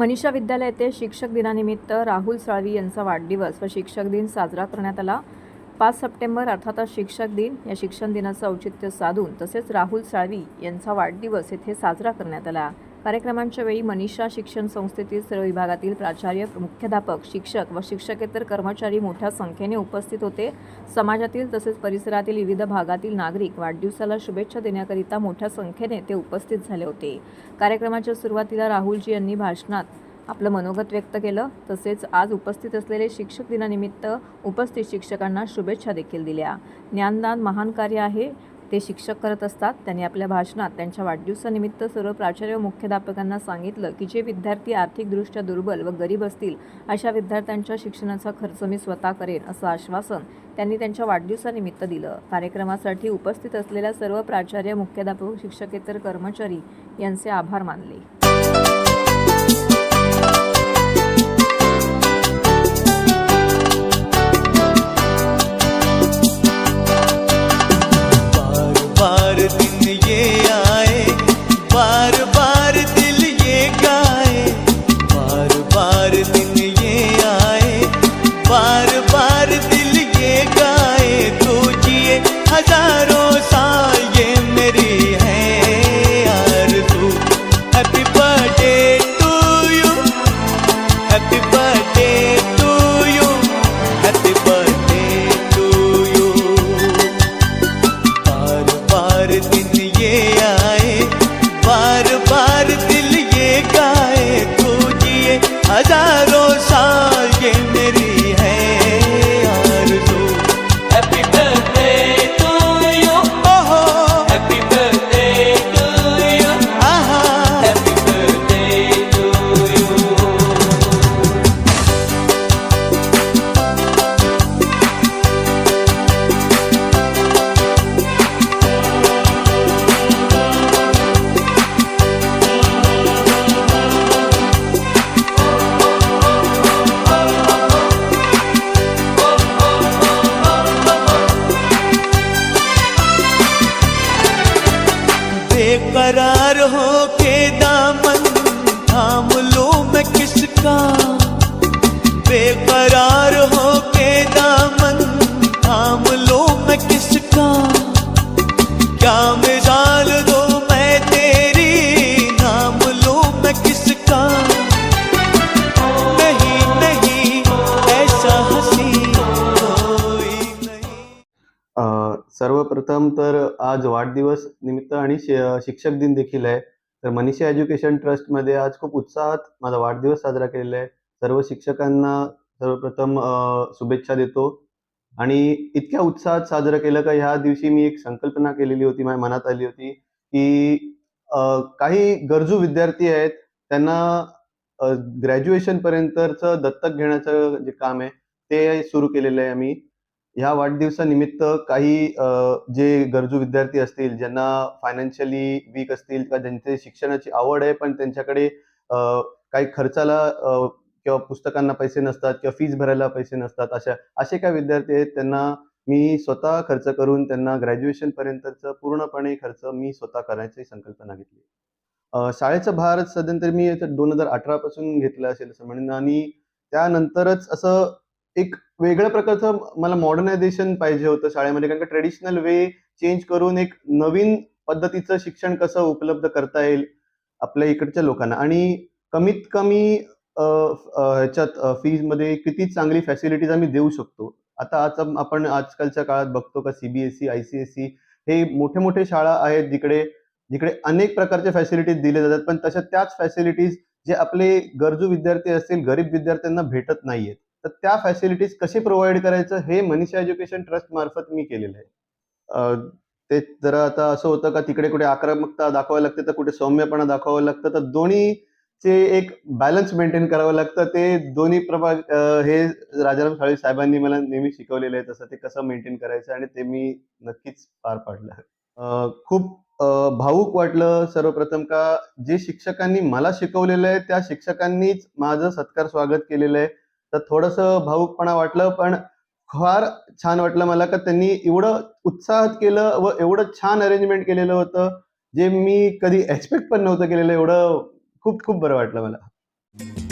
मनीषा विद्यालय येथे शिक्षक दिनानिमित्त राहुल साळवी यांचा वाढदिवस व शिक्षक दिन साजरा करण्यात आला. पाच सप्टेंबर अर्थातच शिक्षक दिन. या शिक्षण दिनाचं औचित्य साधून तसेच राहुल साळवी यांचा वाढदिवस येथे साजरा करण्यात आला. कार्यक्रमांच्या वेळी मनीषा शिक्षण संस्थेतील सर्व विभागातील प्राचार्य मुख्याध्यापक शिक्षक व शिक्षकेतर कर्मचारी मोठ्या संख्येने उपस्थित होते. समाजातील तसेच परिसरातील विविध भागातील नागरिक वाढदिवसाला शुभेच्छा देण्याकरिता मोठ्या संख्येने ते उपस्थित झाले होते. कार्यक्रमाच्या सुरुवातीला राहुलजी यांनी भाषणात आपलं मनोगत व्यक्त केलं. तसेच आज उपस्थित असलेले शिक्षक दिनानिमित्त उपस्थित शिक्षकांना शुभेच्छा देखील दिल्या. ज्ञानदान महान कार्य आहे. ते शिक्षक करत असतात. त्यांनी आपल्या भाषणात त्यांच्या वाढदिवसानिमित्त सर्व प्राचार्य व मुख्याध्यापकांना सांगितलं की जे विद्यार्थी आर्थिकदृष्ट्या दुर्बल व गरीब असतील अशा विद्यार्थ्यांच्या शिक्षणाचा खर्च मी स्वतः करेन असं आश्वासन त्यांनी त्यांच्या वाढदिवसानिमित्त दिलं. कार्यक्रमासाठी उपस्थित असलेल्या सर्व प्राचार्य मुख्याध्यापक शिक्षकेतर कर्मचारी यांचे आभार मानले. बार बार दिल ये गाए तो जिए हजारों साल ये मेरी का? बेकरार हो के दामन थाम लो मैं किसका? क्या मिजाल दो मैं तेरी नाम लो मैं किसका? नहीं नहीं ऐसा हसी कोई नहीं। सर्वप्रथम तर आज वाढदिवस निमित्त आणि शिक्षक दिन देखील आहे. तर मनीषा एज्युकेशन ट्रस्टमध्ये आज खूप उत्साहात माझा वाढदिवस साजरा केलेला आहे. सर्व शिक्षकांना सर्वप्रथम शुभेच्छा देतो. आणि इतक्या उत्साहात साजरं केलं का ह्या दिवशी मी एक संकल्पना केलेली होती माझ्या मनात आली होती की काही गरजू विद्यार्थी आहेत त्यांना ग्रॅज्युएशन पर्यंतचं दत्तक घेण्याचं जे काम आहे ते सुरू केलेलं आहे आम्ही. ह्या वाढदिवसानिमित्त काही जे गरजू विद्यार्थी असतील ज्यांना फायनान्शियली वीक असतील किंवा ज्यांचे शिक्षणाची आवड आहे पण त्यांच्याकडे काही खर्चाला किंवा पुस्तकांना पैसे नसतात किंवा फीज भरायला पैसे नसतात अशा असे काही विद्यार्थी आहेत त्यांना मी स्वतः खर्च करून त्यांना ग्रॅज्युएशन पर्यंतचं पूर्णपणे खर्च मी स्वतः करायची संकल्पना घेतली. शाळेचा भार सध्या मी दोन हजार अठरा पासून घेतला असेल असं म्हणेन. आणि त्यानंतरच असं एक वेगळ्या प्रकारचं मला मॉडर्नायझेशन पाहिजे होतं शाळेमध्ये कारण का ट्रेडिशनल वे चेंज करून एक नवीन पद्धतीचं शिक्षण कसं उपलब्ध करता येईल आपल्या इकडच्या लोकांना. आणि कमीत कमी ह्याच्यात फीजमध्ये किती चांगली फॅसिलिटीज आम्ही देऊ शकतो. आता आज आपण आजकालच्या काळात बघतो का सीबीएसई आयसीएसई हे मोठे मोठे शाळा आहेत जिकडे जिकडे अनेक प्रकारच्या फॅसिलिटीज दिले जातात पण तशा त्याच फॅसिलिटीज जे आपले गरजू विद्यार्थी असतील गरीब विद्यार्थ्यांना भेटत नाहीयेत. तर त्या फॅसिलिटीज कसे प्रोव्हाइड करायचं हे मनीषा एज्युकेशन ट्रस्ट मार्फत मी केलेलं आहे. ते जरा आता असं होतं का तिकडे कुठे आक्रमकता दाखवावी लागते तर कुठे सौम्यपणा दाखवावं लागतं तर दोन्हीचे एक बॅलन्स मेंटेन करावं लागतं. ते दोन्ही प्रभाग हे राजाराम साळवी साहेबांनी मला नेहमी शिकवलेलं आहे तसं ते कसं मेंटेन करायचं आणि ते मी नक्कीच पार पाडलं. खूप अं, भावूक वाटलं सर्वप्रथम का जे शिक्षकांनी मला शिकवलेलं आहे त्या शिक्षकांनीच माझं सत्कार स्वागत केलेलं आहे. तर थोडंसं भाऊकपणा वाटलं पण फार छान वाटलं मला का त्यांनी एवढं उत्साहात केलं व एवढं छान अरेंजमेंट केलेलं होतं जे मी कधी एक्सपेक्ट पण नव्हतं केलेलं एवढं खूप खूप बरं वाटलं मला you.